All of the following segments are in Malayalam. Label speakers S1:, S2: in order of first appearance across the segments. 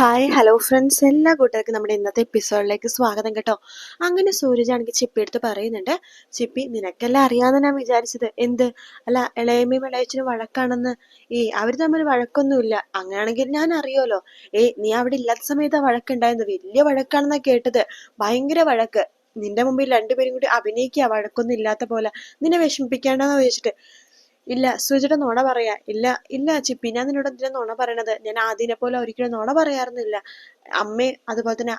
S1: ഹായ് ഹലോ ഫ്രണ്ട്സ് എല്ലാ കൂട്ടുകാർക്കും നമ്മുടെ ഇന്നത്തെ എപ്പിസോഡിലേക്ക് സ്വാഗതം കേട്ടോ. അങ്ങനെ സൂരജാണെങ്കിൽ ചിപ്പി എടുത്ത് പറയുന്നുണ്ട് ചിപ്പി നിനക്കെല്ലാം അറിയാമെന്ന് ഞാൻ വിചാരിച്ചത്. എന്ത്? അല്ല ഇളയമ്മയും ഇളയച്ചനും വഴക്കാണെന്ന്. ഈ അവർ തമ്മിൽ വഴക്കൊന്നുമില്ല. അങ്ങനെയാണെങ്കിൽ ഞാൻ അറിയാലോ ഏ നീ അവിടെ ഇല്ലാത്ത സമയത്ത് വഴക്കുണ്ടായിരുന്നു വലിയ വഴക്കാണെന്നാ കേട്ടത്. ഭയങ്കര വഴക്ക്. നിന്റെ മുമ്പിൽ രണ്ടുപേരും കൂടി അഭിനയിക്കുക വഴക്കൊന്നും ഇല്ലാത്ത പോലെ. നിന്നെ വിഷമിപ്പിക്കേണ്ടെന്ന് ചോദിച്ചിട്ട്. ഇല്ല സുജിയുടെ നുണ പറയാ. ഇല്ല ഇല്ല ചിപ്പി ഞാൻ നിന്നോട് എന്തിനാ നുണ പറയണത്? ഞാൻ ആദ്യനെ പോലെ ഒരിക്കലും നുണ പറയാറുന്നില്ല. അമ്മയും അതുപോലെ തന്നെ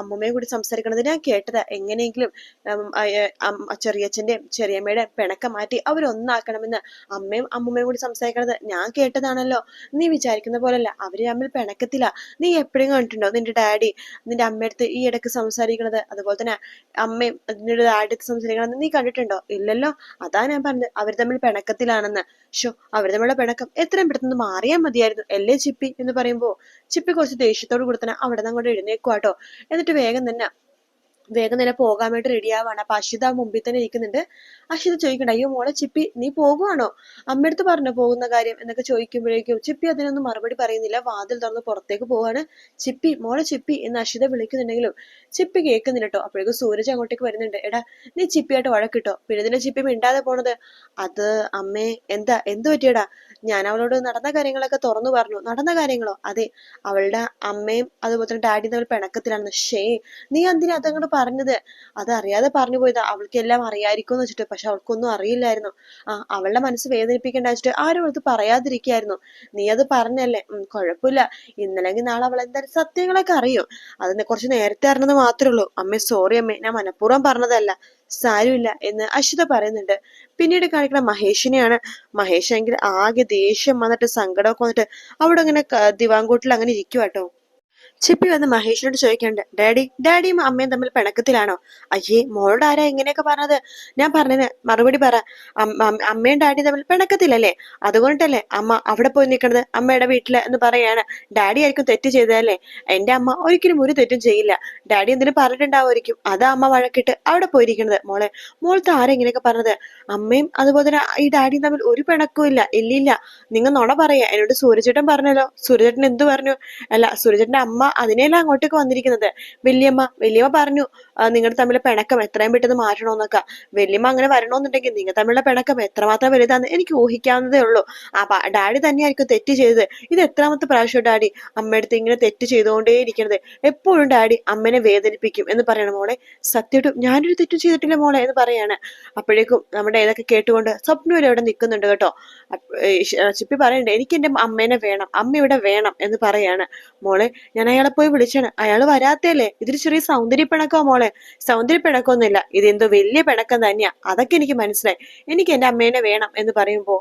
S1: അമ്മൂമ്മയും കൂടി സംസാരിക്കണത് ഞാൻ കേട്ടത്. എങ്ങനെയെങ്കിലും ചെറിയ ആ, ചെറിയ അമ്മയുടെ ചെറിയച്ഛന്റെയും ചെറിയമ്മയുടെ പിണക്കം മാറ്റി അവരൊന്നാക്കണമെന്ന് അമ്മയും അമ്മൂമ്മയും കൂടി സംസാരിക്കണത് ഞാൻ കേട്ടതാണല്ലോ. നീ വിചാരിക്കുന്ന പോലല്ല. അവർ തമ്മിൽ പിണക്കത്തില്ല നീ എപ്പോഴും കണ്ടിട്ടുണ്ടോ നിന്റെ ഡാഡി നിന്റെ അമ്മയടുത്ത് ഈ ഇടയ്ക്ക് സംസാരിക്കണത്? അതുപോലെ തന്നെ അമ്മയും നിന്റെ ഡാഡി അടുത്ത് സംസാരിക്കണത് നീ കണ്ടിട്ടുണ്ടോ? ഇല്ലല്ലോ. അതാ ഞാൻ പറഞ്ഞത്. അവർ തമ്മിൽ പിണക്കത്തിലാണെന്ന്. ഷോ അവർ തമ്മിലുള്ള പിണക്കം എത്രയും പെട്ടെന്ന് മാറിയാൽ മതിയായിരുന്നു. അല്ലേ ചിപ്പി എന്ന് പറയുമ്പോൾ ചിപ്പി കുറച്ച് ദേഷ്യത്തോട് കൂടി തന്നെ അവിടെ നിന്ന് അങ്ങോട്ട് എഴുന്നേക്കുവാട്ടോ എന്നിട്ട് വേഗം തന്നെ വേഗം തന്നെ പോകാൻ വേണ്ടി റെഡി ആവാണ്. അപ്പൊ അഷിത മുമ്പിൽ തന്നെ ഇരിക്കുന്നുണ്ട്. അഷിത ചോദിക്കണ്ട അയ്യോ മോളെ ചിപ്പി നീ പോകുവാണോ? അമ്മയടുത്ത് പറഞ്ഞു പോകുന്ന കാര്യം എന്നൊക്കെ ചോദിക്കുമ്പോഴേക്കും ചിപ്പി അതിനൊന്നും മറുപടി പറയുന്നില്ല. വാതിൽ തുറന്ന് പുറത്തേക്ക് പോവാണ്. ചിപ്പി മോളെ ചിപ്പി എന്ന് അഷിത വിളിക്കുന്നുണ്ടെങ്കിലും ചിപ്പി കേൾക്കുന്നില്ല കേട്ടോ അപ്പോഴേക്കും സൂരജ് അങ്ങോട്ടേക്ക് വരുന്നുണ്ട്. എടാ നീ ചിപ്പിയായിട്ട് വഴക്കിട്ടോ പിന്നെ ഇതിനെ ചിപ്പി മിണ്ടാതെ പോണത്? അത് അമ്മേ എന്താ എന്ത് പറ്റിയടാ? ഞാൻ അവളോട് നടന്ന കാര്യങ്ങളൊക്കെ തുറന്നു പറഞ്ഞു. നടന്ന കാര്യങ്ങളോ? അതെ. അവളുടെ അമ്മയും അതുപോലെ തന്നെ ഡാഡിയും തമ്മിൽ പിണക്കത്തിലാണ് ഷേ നീ എന്തിനാ അതങ്ങോട്ട് പറഞ്ഞത്? അത് അറിയാതെ പറഞ്ഞു പോയതാ. അവൾക്ക് എല്ലാം അറിയായിരിക്കും എന്ന് വെച്ചിട്ട്. പക്ഷെ അവൾക്കൊന്നും അറിയില്ലായിരുന്നു. ആ അവളുടെ മനസ്സ് വേദനിപ്പിക്കേണ്ട വെച്ചിട്ട് ആരും അവൾക്ക് പറയാതിരിക്കായിരുന്നു. നീ അത് പറഞ്ഞല്ലേ? ഉം കുഴപ്പമില്ല. ഇന്നലെങ്കിൽ നാളെ അവൾ എന്തായാലും സത്യങ്ങളൊക്കെ അറിയും. അതിനെ കുറച്ച് നേരത്തെ അറിഞ്ഞത് മാത്രമേ ഉള്ളൂ. അമ്മേ സോറി അമ്മേ. ഞാൻ മനഃപൂർവം പറഞ്ഞതല്ല. സാരമില്ല എന്ന് അശ്വത പറയുന്നുണ്ട്. പിന്നീട് കാണിക്കുന്ന മഹേഷിനെയാണ്. മഹേഷ് ആകെ ദേഷ്യം വന്നിട്ട് സങ്കടമൊക്കെ വന്നിട്ട് അവിടെ അങ്ങനെ ദിവാങ്കോട്ടിൽ അങ്ങനെ ഇരിക്കുവാട്ടോ ചിപ്പി വന്ന് മഹേഷിനോട് ചോദിക്കണ്ട് ഡാഡി ഡാഡിയും അമ്മയും തമ്മിൽ പിണക്കത്തിലാണോ? അയ്യേ മോളോട് ആരാ ഇങ്ങനെയൊക്കെ പറഞ്ഞത്? ഞാൻ പറഞ്ഞത് മറുപടി പറ. അമ്മ- അമ്മ- അമ്മയും ഡാഡിയും തമ്മിൽ പിണക്കത്തിലല്ലേ? അതുകൊണ്ടല്ലേ അമ്മ അവിടെ പോയി നിൽക്കണത് അമ്മയുടെ വീട്ടിൽ എന്ന് പറയാണ്. ഡാഡി ആയിരിക്കും തെറ്റ് ചെയ്തതല്ലേ? എന്റെ അമ്മ ഒരിക്കലും ഒരു തെറ്റും ചെയ്യില്ല. ഡാഡി എന്തിനു പറഞ്ഞിട്ടുണ്ടാവുമായിരിക്കും? അതാ അമ്മ വഴക്കിട്ട് അവിടെ പോയിരിക്കണത് മോളെ മോളത്തെ ആരാ ഇങ്ങനെയൊക്കെ പറഞ്ഞത്? അമ്മയും അതുപോലെ തന്നെ ഈ ഡാഡിയും തമ്മിൽ ഒരു പിണക്കവും ഇല്ല ഇല്ലില്ല. നിങ്ങൾ നുണ പറയാ. എന്നോട് സൂര്യചേട്ടൻ പറഞ്ഞല്ലോ. സൂര്യചേട്ടൻ എന്തു പറഞ്ഞു? അല്ല സൂര്യചേട്ടന്റെ അമ്മ അതിനെയല്ല അങ്ങോട്ടേക്ക് വന്നിരിക്കുന്നത്. വല്യമ്മ വല്യമ്മ പറഞ്ഞു നിങ്ങൾ തമ്മിലെ പിണക്കം എത്രയും പെട്ടെന്ന് മാറ്റണമെന്നൊക്കെ വല്യമ്മ അങ്ങനെ വരണമെന്നുണ്ടെങ്കിൽ നിങ്ങൾ തമ്മിലുള്ള പിണക്കം എത്രമാത്രം വലുതാന്ന് എനിക്ക് ഊഹിക്കാവുന്നതേ ഉള്ളൂ. ആ ഡാഡി തന്നെയായിരിക്കും തെറ്റ് ചെയ്തത്. ഇത് എത്രാമത്തെ പ്രാവശ്യം ഡാഡി അമ്മയടുത്ത് ഇങ്ങനെ തെറ്റ് ചെയ്തുകൊണ്ടേ ഇരിക്കണത്? എപ്പോഴും ഡാഡി അമ്മനെ വേദനിപ്പിക്കും എന്ന് പറയണം മോളെ. സത്യമായിട്ടും ഞാനൊരു തെറ്റ് ചെയ്തിട്ടില്ല മോളെ എന്ന് പറയാണ്. അപ്പോഴേക്കും നമ്മുടെ ഇതൊക്കെ കേട്ടുകൊണ്ട് സ്വപ്നം ഇവിടെ നിൽക്കുന്നുണ്ട് കേട്ടോ. ചിപ്പി പറയണ്ടേ എനിക്ക് എന്റെ അമ്മേനെ വേണം അമ്മ ഇവിടെ വേണം എന്ന് പറയാണ്. മോളെ ഞാൻ അയാളെ പോയി വിളിച്ചാണ്. അയാൾ വരാത്തല്ലേ ഇതൊരു ചെറിയ സൗന്ദര്യ പിണക്കോ മോളെ? സൗന്ദര്യ പിണക്കൊന്നുമില്ല ഇതെന്തോ വലിയ പിണക്കം തന്നെയാ. അതൊക്കെ എനിക്ക് മനസ്സിലായി. എനിക്ക് എന്റെ അമ്മേനെ വേണം എന്ന് പറയുമ്പോ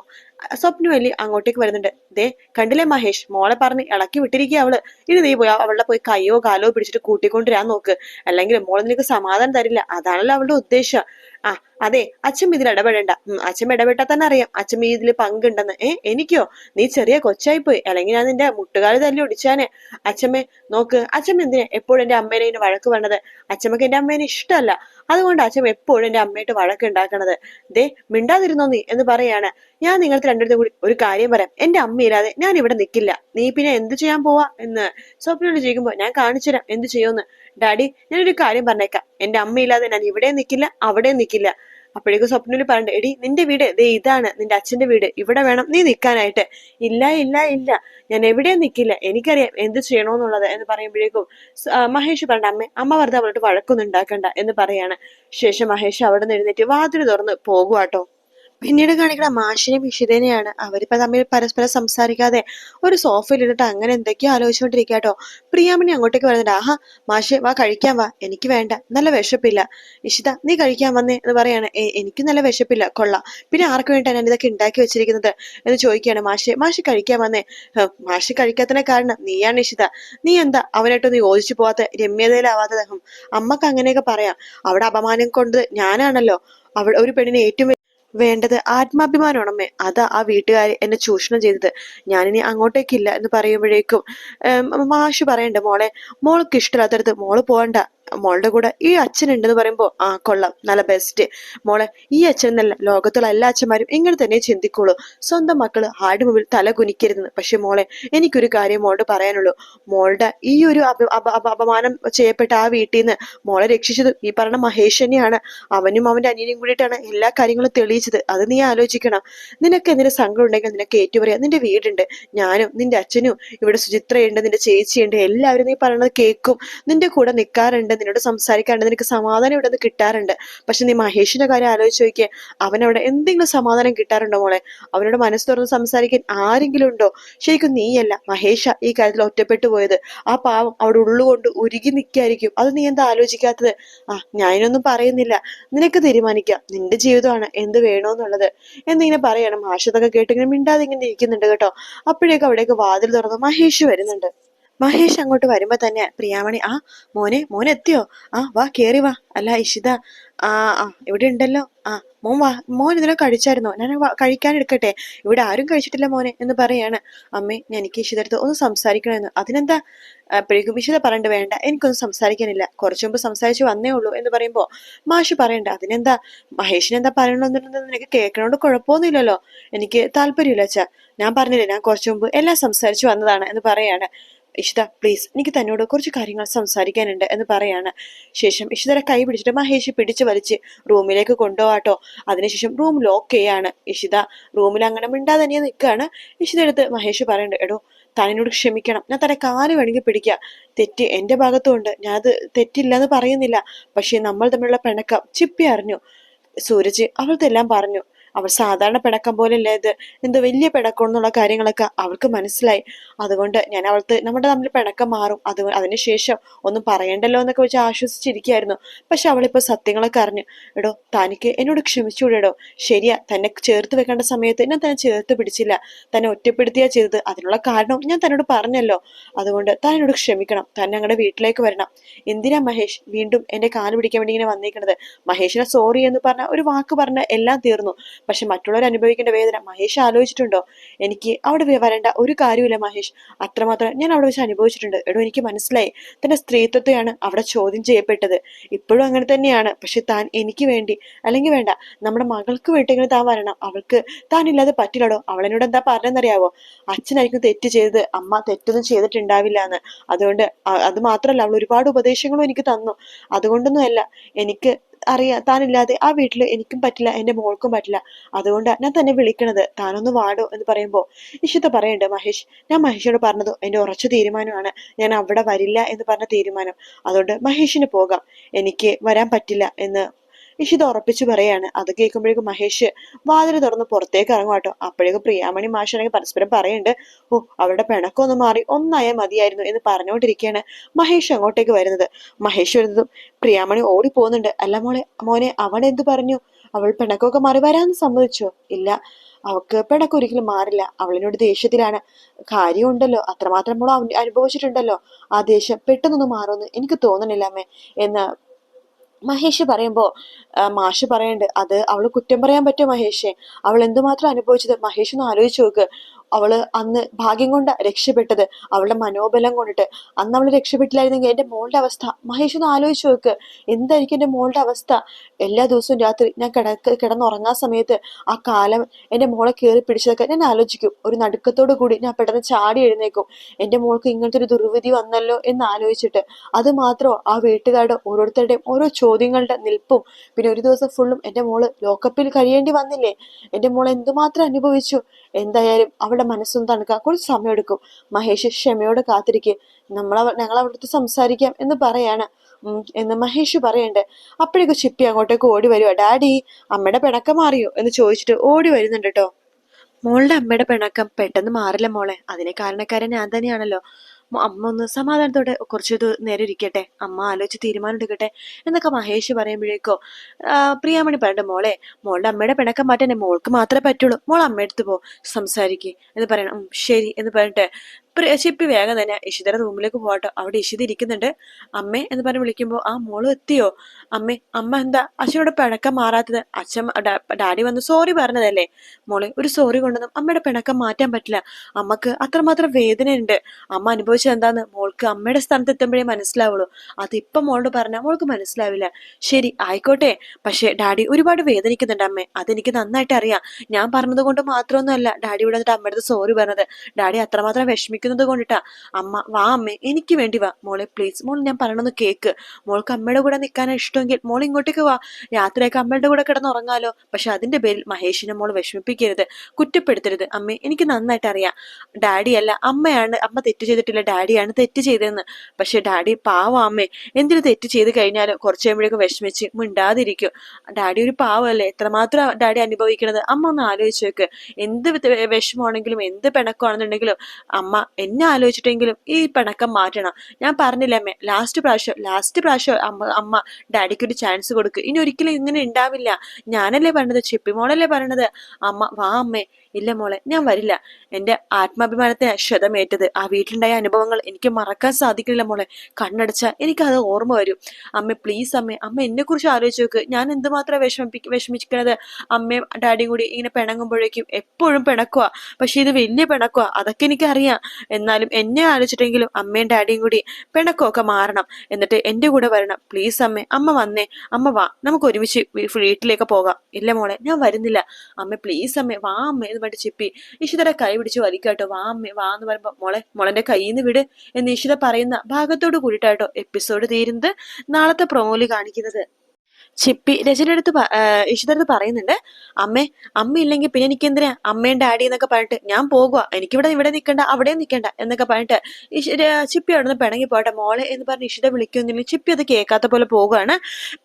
S1: സ്വപ്നവല്ലി അങ്ങോട്ടേക്ക് വരുന്നുണ്ട്. ദേ കണ്ടില്ലേ മഹേഷ്? മോളെ പറഞ്ഞ് ഇളക്കി വിട്ടിരിക്കുക അവൾ. ഇനി നീ പോയി അവളെ പോയി കയ്യോ കാലോ പിടിച്ചിട്ട് കൂട്ടിക്കൊണ്ടുവരാൻ നോക്ക്. അല്ലെങ്കിൽ മോളെ നിനക്ക് സമാധാനം തരില്ല. അതാണല്ലോ അവളുടെ ഉദ്ദേശം. ആ അതെ അച്ഛൻ ഇതിൽ ഇടപെടേണ്ട. അച്ഛൻ ഇടപെട്ടാൽ തന്നെ അറിയാം. അച്ഛൻ ഇതിൽ പങ്കുണ്ടെന്ന്. ഏ എനിക്കോ? നീ ചെറിയ കൊച്ചായി പോയി അല്ലെങ്കിൽ ഞാൻ നിന്റെ മുട്ടുകാൽ തല്ലി ഒടിച്ചാനെ. അച്ഛമ്മേ നോക്ക് അച്ഛമ്മ എന്തിനാ എപ്പോഴും എന്റെ അമ്മേനെ ഇങ്ങനെ വഴക്ക് പറഞ്ഞത്? അച്ഛമ്മക്ക് എന്റെ അമ്മേനെ ഇഷ്ടമല്ല. അതുകൊണ്ട് അച്ഛൻ എപ്പോഴും എന്റെ അമ്മയായിട്ട് വഴക്ക് ഉണ്ടാക്കണത്. ദേ മിണ്ടാതിരുന്നോ നീ എന്ന് പറയാണ്. ഞാൻ നിങ്ങൾക്ക് രണ്ടിടത്തും കൂടി ഒരു കാര്യം പറയാം. എന്റെ അമ്മയില്ലാതെ ഞാൻ ഇവിടെ നിൽക്കില്ല നീ പിന്നെ എന്ത് ചെയ്യാൻ പോവാ എന്ന്. സ്വപ്നോട് ചോദിക്കുമ്പോൾ ഞാൻ കാണിച്ചു തരാം. എന്ത് ചെയ്യുമെന്ന്? ഡാഡി ഞാനൊരു കാര്യം പറഞ്ഞേക്കാം. എന്റെ അമ്മയില്ലാതെ ഞാൻ ഇവിടെ നിൽക്കില്ല അവിടെ നിൽക്കില്ല അപ്പോഴേക്കും സ്വപ്നിൽ പറയണ്ട എടി നിന്റെ വീട് ദേ ഇതാണ് നിന്റെ അച്ഛന്റെ വീട് ഇവിടെ വേണം നീ നിൽക്കാനായിട്ട് ഇല്ല ഇല്ല ഇല്ല ഞാൻ എവിടെയും നിൽക്കില്ല എനിക്കറിയാം എന്ത് ചെയ്യണോന്നുള്ളത് എന്ന് പറയുമ്പോഴേക്കും മഹേഷ് പറഞ്ഞ അമ്മ അമ്മ വെറുതെ അവളോട് വഴക്കൊന്നും ഉണ്ടാക്കണ്ട എന്ന് പറയാണ്. ശേഷം മഹേഷ് അവിടെ നിന്ന് എഴുന്നേറ്റ് വാതിൽ തുറന്ന് പോകുവാട്ടോ. പിന്നീട് കാണിക്കുന്ന മാഷിനെയും ഇഷിതേനെയാണ് അവരിപ്പോ തമ്മിൽ പരസ്പരം സംസാരിക്കാതെ ഒരു സോഫയിൽ ഇരുന്നിട്ട് അങ്ങനെ എന്തൊക്കെയോ ആലോചിച്ചുകൊണ്ടിരിക്കുക കേട്ടോ പ്രിയാമണി അങ്ങോട്ടേക്ക് വരുന്നുണ്ട് ആഹാ മാഷെ വാ കഴിക്കാൻ വാ. എനിക്ക് വേണ്ട. നല്ല വിശപ്പില്ല. ഇഷിത നീ കഴിക്കാൻ വന്നേ എന്ന് പറയാണ്. എനിക്ക് നല്ല വിശപ്പില്ല. കൊള്ളാം. പിന്നെ ആർക്ക് ഞാൻ ഇതൊക്കെ ഉണ്ടാക്കി വെച്ചിരിക്കുന്നത്? എന്ന് ചോദിക്കുകയാണ് മാഷെ. മാഷി കഴിക്കാൻ വന്നേ. "ഹ്, മാഷി കഴിക്കാത്തതിനെ കാരണം നീയാണ് ഇഷിത നീ എന്താ അവനായിട്ടൊന്ന് യോജിച്ചു പോവാത്ത രമ്യതയിലാവാത്തത് ഹും, അമ്മയ്ക്ക് അങ്ങനെയൊക്കെ പറയാം. അവിടെ അപമാനം കൊണ്ട് ഞാനാണല്ലോ അവിടെ ഒരു പെണ്ണിനെ ഏറ്റവും വേണ്ടത് ആത്മാഭിമാനമാണമ്മേ. അതാ ആ വീട്ടുകാർ എന്നെ ചൂഷണം ചെയ്തത്. ഞാനിനി അങ്ങോട്ടേക്കില്ല എന്ന് പറയുമ്പോഴേക്കും മാഷ് പറയണ്ട മോളെ മോൾക്ക് ഇഷ്ടമില്ലാത്തടത്ത് മോൾ പോകണ്ട മോളുടെ കൂടെ ഈ അച്ഛനുണ്ടെന്ന് പറയുമ്പോൾ ആ കൊള്ളാം നല്ല ബെസ്റ്റ് മോളെ ഈ അച്ഛൻ എന്നല്ല ലോകത്തുള്ള എല്ലാ അച്ഛന്മാരും ഇങ്ങനെ തന്നെ ചിന്തിക്കുള്ളൂ സ്വന്തം മക്കൾ ആടി മുമ്പിൽ തല കുനിക്കരുതെന്ന്. പക്ഷെ മോളെ എനിക്കൊരു കാര്യം മോളോട് പറയാനുള്ളൂ. മോളുടെ ഈ ഒരു അപ- അപ- അപ- അപമാനം ചെയ്യപ്പെട്ട ആ വീട്ടിൽ നിന്ന് മോളെ രക്ഷിച്ചത് ഈ പറഞ്ഞ മഹേഷ് തന്നെയാണ്. അവനും അവന്റെ അനിയനും കൂടിയിട്ടാണ് എല്ലാ കാര്യങ്ങളും തെളിയിച്ചത്. അത് നീ ആലോചിക്കണം. നിനക്ക് എന്തിനു സങ്കടം ഉണ്ടെങ്കിൽ നിനക്ക് ഏറ്റുപറയാ നിന്റെ വീടുണ്ട്. ഞാനും നിന്റെ അച്ഛനും ഇവിടെ സുചിത്രയുണ്ട്. നിന്റെ ചേച്ചിയുണ്ട്. എല്ലാവരും നീ പറയണത് കേൾക്കും. നിന്റെ കൂടെ നിൽക്കാറുണ്ട് നിന്നോട് സംസാരിക്കാറുണ്ട് നിനക്ക് സമാധാനം ഇവിടെ നിന്ന് കിട്ടാറുണ്ട്. പക്ഷെ നീ മഹേഷിന്റെ കാര്യം ആലോചിച്ച് നോക്കിയേ അവനവിടെ എന്തെങ്കിലും സമാധാനം കിട്ടാറുണ്ടോ മോളെ? അവനോട് മനസ്സ് തുറന്ന് സംസാരിക്കാൻ ആരെങ്കിലും ഉണ്ടോ? ശരിക്കും നീയല്ല മഹേഷ ഈ കാര്യത്തിൽ ഒറ്റപ്പെട്ടു പോയത്. ആ പാവം അവിടെ ഉള്ളുകൊണ്ട് ഉരുകി നിൽക്കായിരിക്കും അത് നീ എന്താ ആലോചിക്കാത്തത്? ആ ഞാനൊന്നും പറയുന്നില്ല. നിനക്ക് തീരുമാനിക്കാം. നിന്റെ ജീവിതമാണ് എന്ത് വേണോന്നുള്ളത്. എന്നിങ്ങനെ പറയണം. മാഷതൊക്കെ കേട്ടിങ്ങനെ മിണ്ടാതെ ഇങ്ങനെ ഇരിക്കുന്നുണ്ട് കേട്ടോ. അപ്പോഴേക്കും അവിടേക്ക് വാതിൽ തുറന്ന് മഹേഷ് വരുന്നുണ്ട്. മഹേഷ് അങ്ങോട്ട് വരുമ്പോൾ തന്നെ പ്രിയാമണി ആ മോനെ മോൻ എത്തിയോ? ആ വാ കേറി വാ. അല്ല ഇഷിത ആ ആ ഇവിടെ ഉണ്ടല്ലോ. ആ മോൻ വാ മോൻ ഇതിനെ കഴിച്ചായിരുന്നോ. ഞാൻ കഴിക്കാൻ എടുക്കട്ടെ? ഇവിടെ ആരും കഴിച്ചിട്ടില്ല മോനെ എന്ന് പറയാണ്. അമ്മേ എനിക്ക് ഇഷിതടുത്ത് ഒന്ന് സംസാരിക്കണമെന്ന് അതിനെന്താ? അപ്പോഴേക്കും ഇഷിത പറയണ്ട വേണ്ട. എനിക്കൊന്നും സംസാരിക്കാനില്ല. കുറച്ചു മുമ്പ് സംസാരിച്ചു വന്നേ ഉള്ളൂ എന്ന് പറയുമ്പോൾ മാഷ് പറയണ്ട. അതിനെന്താ? മഹേഷിന് എന്താ പറയണമെന്നുണ്ടെന്ന് നിനക്ക് കേൾക്കണോണ്ട് കുഴപ്പമൊന്നുമില്ലല്ലോ. എനിക്ക് താല്പര്യമില്ല അച്ഛാ. ഞാൻ പറഞ്ഞില്ലേ ഞാൻ കുറച്ചു മുമ്പ് എല്ലാം സംസാരിച്ചു വന്നതാണ് എന്ന് പറയാണ്. ഇഷിത പ്ലീസ് എനിക്ക് തന്നോട് കുറച്ച് കാര്യങ്ങൾ സംസാരിക്കാനുണ്ട് എന്ന് പറയാണ്. ശേഷം ഇഷിതരെ കൈ പിടിച്ചിട്ട് മഹേഷ് പിടിച്ചു വലിച്ച് റൂമിലേക്ക് കൊണ്ടുപോവാട്ടോ. അതിനുശേഷം റൂം ലോക്ക് ചെയ്യാണ് ഇഷിത. റൂമിൽ അങ്ങനെ മിണ്ടാതെ തന്നെ നിൽക്കുകയാണ് ഇഷിത എടുത്ത് മഹേഷ് പറയുന്നുണ്ട് എടോ തന്നോട് ക്ഷമിക്കണം. ഞാൻ തന്റെ കാൽ വേണമെങ്കിൽ പിടിക്കുക തെറ്റ് എന്റെ ഭാഗത്തുണ്ട് ഞാനത് തെറ്റില്ല എന്ന് പറയുന്നില്ല. പക്ഷേ നമ്മൾ തമ്മിലുള്ള പിണക്കം ചിപ്പി അറിഞ്ഞു. സൂരജ് അവൾതെല്ലാം പറഞ്ഞു. അവൾ സാധാരണ പിണക്കം പോലെയല്ല ഇത്. എന്തോ വലിയ പിണക്കം എന്നുള്ള കാര്യങ്ങളൊക്കെ അവൾക്ക് മനസ്സിലായി. അതുകൊണ്ട് ഞാൻ അവൾക്ക് നമ്മുടെ തമ്മിൽ പിണക്കം മാറും. അത് അതിനുശേഷം ഒന്നും പറയണ്ടല്ലോ എന്നൊക്കെ വെച്ച് ആശ്വസിച്ചിരിക്കുകയായിരുന്നു. പക്ഷെ അവളിപ്പോൾ സത്യങ്ങളൊക്കെ അറിഞ്ഞു എടോ തനിക്ക് എന്നോട് ക്ഷമിച്ചുകൂടെടോ ശരിയാ തന്നെ ചേർത്ത് വെക്കേണ്ട സമയത്ത് ഞാൻ തന്നെ ചേർത്ത് പിടിച്ചില്ല. തന്നെ ഒറ്റപ്പെടുത്തിയാ ചെയ്തത്. അതിനുള്ള കാരണം ഞാൻ തന്നോട് പറഞ്ഞല്ലോ. അതുകൊണ്ട് താൻ എന്നോട് ക്ഷമിക്കണം. താൻ ഞങ്ങളുടെ വീട്ടിലേക്ക് വരണം. എന്തിനാ മഹേഷ് വീണ്ടും എന്റെ കാൽ പിടിക്കാൻ വേണ്ടി ഇങ്ങനെ വന്നിരിക്കുന്നത് മഹേഷിനെ സോറി എന്ന് പറഞ്ഞ ഒരു വാക്ക് പറഞ്ഞ എല്ലാം തീർന്നു. പക്ഷെ മറ്റുള്ളവർ അനുഭവിക്കേണ്ട വേദന മഹേഷ് ആലോചിച്ചിട്ടുണ്ടോ? എനിക്ക് അവിടെ വരേണ്ട ഒരു കാര്യമില്ല മഹേഷ്. അത്രമാത്രം ഞാൻ അവിടെ വെച്ച് അനുഭവിച്ചിട്ടുണ്ട്. എടോ എനിക്ക് മനസ്സിലായി. തന്റെ സ്ത്രീത്വത്തെയാണ് അവിടെ ചോദ്യം ചെയ്യപ്പെട്ടത്. ഇപ്പോഴും അങ്ങനെ തന്നെയാണ്. പക്ഷെ താൻ എനിക്ക് വേണ്ടി അല്ലെങ്കിൽ വേണ്ട നമ്മുടെ മകൾക്ക് വേണ്ടിയെങ്കിലും താൻ വരണം? അവൾക്ക് താൻ ഇല്ലാതെ പറ്റില്ലടോ. അവളെന്നോട് എന്താ പറഞ്ഞെന്നറിയാവോ അച്ഛനായിരിക്കും തെറ്റ് ചെയ്തത്. അമ്മ തെറ്റൊന്നും ചെയ്തിട്ടുണ്ടാവില്ല എന്ന് അതുകൊണ്ട് അത് മാത്രമല്ല അവൾ ഒരുപാട് ഉപദേശങ്ങളും എനിക്ക് തന്നു. അതുകൊണ്ടൊന്നും അല്ല എനിക്ക് അറിയാം താനില്ലാതെ ആ വീട്ടിൽ എനിക്കും പറ്റില്ല എന്റെ മോൾക്കും പറ്റില്ല. അതുകൊണ്ട് ഞാൻ തന്നെ വിളിക്കണത്. താനൊന്ന് വാടോ എന്ന് പറയുമ്പോൾ ഇഷിത പറയണ്ട് മഹേഷ് ഞാൻ മഹേഷിനോട് പറഞ്ഞത് എന്റെ ഉറച്ച തീരുമാനമാണ്. ഞാൻ അവിടെ വരില്ല എന്ന് പറഞ്ഞ തീരുമാനം. അതുകൊണ്ട് മഹേഷിന് പോകാം. എനിക്ക് വരാൻ പറ്റില്ല എന്ന് ഇഷിത ഉറപ്പിച്ചു പറയാണ് അത് കേൾക്കുമ്പോഴേക്കും മഹേഷ് വാതിൽ തുറന്ന് പുറത്തേക്ക് ഇറങ്ങും കേട്ടോ. അപ്പോഴേക്കും പ്രിയാമണി മാഷാണെങ്കിൽ പരസ്പരം പറയുന്നുണ്ട് ഓ അവരുടെ പിണക്കൊന്ന് മാറി ഒന്നായാൽ മതിയായിരുന്നു എന്ന് പറഞ്ഞുകൊണ്ടിരിക്കുകയാണ് മഹേഷ് അങ്ങോട്ടേക്ക് വരുന്നത്. മഹേഷ് വരുന്നതും പ്രിയാമണി ഓടി പോകുന്നുണ്ട് അല്ല മോളെ മോനെ അവൻ എന്ത് പറഞ്ഞു? അവൾ പിണക്കമൊക്കെ മാറി വരാന്ന് സമ്മതിച്ചോ? ഇല്ല അവൾക്ക് പിണക്കം ഒരിക്കലും മാറില്ല. അവളിനോട് ദേഷ്യത്തിലാണ്. കാര്യമുണ്ടല്ലോ. അത്രമാത്രം മോളോ അവ- അനുഭവിച്ചിട്ടുണ്ടല്ലോ. ആ ദേഷ്യം പെട്ടെന്നൊന്നും മാറുമെന്ന് എനിക്ക് തോന്നണില്ല അമ്മേ എന്ന് മഹേഷ് പറയുമ്പോ മാഷ് പറയണ്ട് അത് അവൾ കുറ്റം പറയാൻ പറ്റുമോ മഹേഷെ? അവൾ എന്തുമാത്രം അനുഭവിച്ചത്? മഹേഷ് ഒന്ന് ആലോചിച്ച് നോക്ക്. അവൾ അന്ന് ഭാഗ്യം കൊണ്ട് രക്ഷപ്പെട്ടത്. അവളുടെ മനോബലം കൊണ്ടിട്ട് അന്ന് അവൾ രക്ഷപ്പെട്ടില്ലായിരുന്നെങ്കിൽ എന്റെ മോളുടെ അവസ്ഥ? മഹേഷ് ഒന്ന് ആലോചിച്ച് നോക്ക്. എന്തായിരിക്കും എന്റെ മോളുടെ അവസ്ഥ? എല്ലാ ദിവസവും രാത്രി ഞാൻ കിടക്ക കിടന്നുറങ്ങാൻ സമയത്ത് ആ കാലം എന്റെ മോളെ കയറി പിടിച്ചതൊക്കെ ഞാൻ ആലോചിക്കും. ഒരു നടുക്കത്തോടു കൂടി ഞാൻ പെട്ടെന്ന് ചാടി എഴുന്നേക്കും എന്റെ മോൾക്ക് ഇങ്ങനത്തെ ഒരു ദുർവിധി വന്നല്ലോ എന്ന് ആലോചിച്ചിട്ട്. അത് മാത്രമോ ആ വീട്ടുകാരുടെ ഓരോരുത്തരുടെയും ഓരോ ചോദ്യങ്ങളുടെ നിൽപ്പും. പിന്നെ ഒരു ദിവസം ഫുള്ളും എന്റെ മോൾ ലോക്കപ്പിൽ കഴിയേണ്ടി വന്നില്ലേ? എന്റെ മോൾ എന്തുമാത്രം അനുഭവിച്ചു? എന്തായാലും അവളുടെ മനസ്സും തണുക്കാൻ കുറച്ച് സമയമെടുക്കും. മഹേഷ് ക്ഷമയോടെ കാത്തിരിക്കുക നമ്മൾ ഞങ്ങൾ അവിടുത്തെ സംസാരിക്കാം എന്ന് പറയാണ്. എന്ന് മഹേഷ് പറയണ്ട്. അപ്പോഴേക്കും ചിപ്പി അങ്ങോട്ടേക്ക് ഓടി വരുവാ. ഡാഡി അമ്മയുടെ പിണക്കം മാറിയോ? എന്ന് ചോദിച്ചിട്ട് ഓടി വരുന്നുണ്ട് കേട്ടോ മോളുടെ അമ്മയുടെ പിണക്കം പെട്ടെന്ന് മാറില്ല മോളെ. അതിനെ കാരണക്കാരൻ ഞാൻ തന്നെയാണല്ലോ. അമ്മ ഒന്ന് സമാധാനത്തോടെ കുറച്ച് നേരം ഇരിക്കട്ടെ അമ്മ ആലോചിച്ച് തീരുമാനം എടുക്കട്ടെ എന്നൊക്കെ മഹേഷ് പറയുമ്പോഴേക്കോ പ്രിയാമണി പറയണ്ട മോളെ. മോളുടെ അമ്മയുടെ പിണക്കം മാറ്റാൻ മോൾക്ക് മാത്രമേ പറ്റുള്ളൂ. മോൾ അമ്മയടുത്ത് പോ സംസാരിക്കേ. എന്ന് പറയണം. ശരി. എന്ന് പറഞ്ഞിട്ട് ചിപ്പി വേഗം തന്നെ ഇഷിതയുടെ റൂമിലേക്ക് പോകട്ടോ. അവിടെ ഇഷിത ഇരിക്കുന്നുണ്ട്. അമ്മേ എന്ന് പറഞ്ഞ് വിളിക്കുമ്പോൾ ആ മോൾ എത്തിയോ? അമ്മേ അമ്മ എന്താ അച്ഛനോട് പിണക്കം മാറാത്തത്? അച്ഛൻ ഡാഡി വന്ന് സോറി പറഞ്ഞതല്ലേ? മോളെ ഒരു സോറി കൊണ്ടൊന്നും അമ്മയുടെ പിണക്കം മാറ്റാൻ പറ്റില്ല. അമ്മയ്ക്ക് അത്രമാത്രം വേദനയുണ്ട്. അമ്മ അനുഭവിച്ചത് എന്താന്ന് മോൾക്ക് അമ്മയുടെ സ്ഥാനത്ത് എത്തുമ്പോഴേ മനസ്സിലാവുള്ളൂ. അതിപ്പം മോളോട് പറഞ്ഞാൽ മോൾക്ക് മനസ്സിലാവില്ല. ശരി ആയിക്കോട്ടെ. പക്ഷേ ഡാഡി ഒരുപാട് വേദനിക്കുന്നുണ്ട് അമ്മേ. അതെനിക്ക് നന്നായിട്ട് അറിയാം. ഞാൻ പറഞ്ഞത് കൊണ്ട് മാത്രമൊന്നുമല്ല ഡാഡി ഇവിടെ അമ്മയുടെ സോറി പറഞ്ഞത്. ഡാഡി അത്രമാത്രം വിഷമിക്കുന്നത് കൊണ്ടിട്ടാ. അമ്മ വാ അമ്മേ എനിക്ക് വേണ്ടി വാ. മോളെ പ്ലീസ് മോൾ ഞാൻ പറയണമെന്ന് കേക്ക്. മോൾക്ക് അമ്മയുടെ കൂടെ നിൽക്കാനാണ് ഇഷ്ടമെങ്കിൽ മോൾ ഇങ്ങോട്ടേക്ക് വാ. രാത്രിയൊക്കെ അമ്മയുടെ കൂടെ കിടന്നുറങ്ങാലോ. പക്ഷെ അതിന്റെ പേരിൽ മഹേഷിനെ മോൾ വിഷമിപ്പിക്കരുത്. കുറ്റപ്പെടുത്തരുത്. അമ്മേ എനിക്ക് നന്നായിട്ട് അറിയാം. ഡാഡിയല്ല അമ്മയാണ്. അമ്മ തെറ്റ് ചെയ്തിട്ടില്ല. ഡാഡിയാണ് തെറ്റ് ചെയ്തതെന്ന്. പക്ഷെ ഡാഡി പാവ അമ്മേ. എന്തിനു തെറ്റ് ചെയ്ത് കഴിഞ്ഞാലും കുറച്ച് കഴിയുമ്പോഴേക്കും വിഷമിച്ച് മിണ്ടാതിരിക്കും. ഡാഡി ഒരു പാവല്ലേ എത്രമാത്രം ഡാഡി അനുഭവിക്കണത്? അമ്മ ഒന്ന് ആലോചിച്ച് നോക്ക്. എന്ത് വിഷമമാണെങ്കിലും എന്ത് പിണക്കമാണെന്നുണ്ടെങ്കിലും അമ്മ എന്നെ ആലോചിച്ചിട്ടെങ്കിലും ഈ പിണക്കം മാറ്റണം. ഞാൻ പറഞ്ഞില്ലേ അമ്മേ ലാസ്റ്റ് പ്രാവശ്യം ലാസ്റ്റ് പ്രാവശ്യം അമ്മ അമ്മ ഡാഡിക്ക് ഒരു ചാൻസ് കൊടുക്കും. ഇനി ഒരിക്കലും ഇങ്ങനെ ഉണ്ടാവില്ല. ഞാനല്ലേ പറഞ്ഞത് ചെപ്പിമോളല്ലേ പറഞ്ഞത്? അമ്മ വാ അമ്മേ ഇല്ല മോളെ ഞാൻ വരില്ല. എന്റെ ആത്മാഭിമാനത്തെ ക്ഷതമേറ്റത്. ആ വീട്ടിലുണ്ടായ അനുഭവങ്ങൾ എനിക്ക് മറക്കാൻ സാധിക്കില്ല മോളെ. കണ്ണടച്ച എനിക്കത് ഓർമ്മ വരും. അമ്മ പ്ലീസ് അമ്മ അമ്മ എന്നെ കുറിച്ച് ആലോചിച്ച് നോക്ക്. ഞാൻ എന്തുമാത്രം വിഷമിപ്പി വിഷമിക്കുന്നത് അമ്മയും ഡാഡിയും കൂടി ഇങ്ങനെ പിണങ്ങുമ്പോഴേക്കും എപ്പോഴും പിണക്കുക പക്ഷെ ഇത് വലിയ പിണക്കുക അതൊക്കെ എനിക്കറിയാം. എന്നാലും എന്നെ ആലോചിച്ചിട്ടെങ്കിലും അമ്മയും ഡാഡിയും കൂടി പിണക്കമൊക്കെ മാറണം. എന്നിട്ട് എന്റെ കൂടെ വരണം. പ്ലീസ് അമ്മേ അമ്മ വന്നേ. അമ്മ വാ. നമുക്ക് ഒരുമിച്ച് വീട്ടിലേക്ക് പോകാം. ഇല്ല മോളെ ഞാൻ വരുന്നില്ല. അമ്മ പ്ലീസ് അമ്മേ വാ അമ്മേ. പറഞ്ഞിട്ട് ചിപ്പി. ഇഷിതയുടെ കൈ പിടിച്ച് വലിക്കാട്ടോ. വാ വാ എന്ന് പറയുമ്പോൾ മോളെ മോളെന്റെ കയ്യിൽ നിന്ന് വിട് എന്ന് ഇഷിത പറയുന്ന ഭാഗത്തോട് കൂടിയിട്ടാട്ടോ എപ്പിസോഡ് തീരുന്നത്. നാളത്തെ പ്രൊമോയിൽ കാണിക്കുന്നത്. ചിപ്പി രചന ഇഷിതടുത്ത് പറയുന്നുണ്ട് അമ്മേ അമ്മ ഇല്ലെങ്കിൽ പിന്നെ എനിക്ക് എന്തിനാ? അമ്മയും ഡാഡി എന്നൊക്കെ പറഞ്ഞിട്ട് ഞാൻ പോകുക എനിക്കിവിടെ ഇവിടെ നിൽക്കണ്ട അവിടെ നിൽക്കണ്ട എന്നൊക്കെ പറഞ്ഞിട്ട് ചിപ്പി അവിടെ നിന്ന് പിണങ്ങി പോട്ടെ മോളെ എന്ന് പറഞ്ഞ് ഇഷിത വിളിക്കുന്നില്ല. ചിപ്പി അത് കേൾക്കാത്ത പോലെ പോവുകയാണ്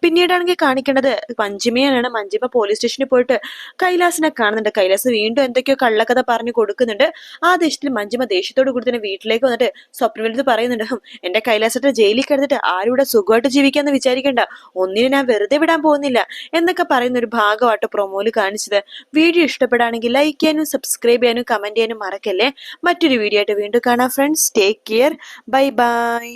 S1: പിന്നീടാണെങ്കിൽ കാണിക്കേണ്ടത് മഞ്ജിമയാണ് മഞ്ജിമ പോലീസ് സ്റ്റേഷനിൽ പോയിട്ട് കൈലാസിനെ കാണുന്നുണ്ട്. കൈലാസ് വീണ്ടും എന്തൊക്കെയോ കള്ളക്കഥ പറഞ്ഞു കൊടുക്കുന്നുണ്ട്. ആ ദേഷ്യത്തിൽ മഞ്ജിമ ദേഷ്യത്തോട് കൂടി തന്നെ വീട്ടിലേക്ക് വന്നിട്ട് സ്വപ്നവലുത് പറയുന്നുണ്ട്. "ഹും, എന്റെ കൈലാസത്തെ ജയിലിൽ കിടന്നിട്ട് ആരും ഇവിടെ സുഖമായിട്ട് ജീവിക്കാന്ന് വിചാരിക്കണ്ട. ഒന്നിനും ഞാൻ വെറുതെ വിടാൻ പോകുന്നില്ല എന്നൊക്കെ പറയുന്ന ഒരു ഭാഗമായിട്ട് പ്രൊമോയിൽ കാണിച്ചത്. വീഡിയോ ഇഷ്ടപ്പെടുകയാണെങ്കിൽ ലൈക്ക് ചെയ്യാനും സബ്സ്ക്രൈബ് ചെയ്യാനും കമന്റ് ചെയ്യാനും മറക്കല്ലേ? മറ്റൊരു വീഡിയോ ആയിട്ട് വീണ്ടും കാണാം friends take care bye bye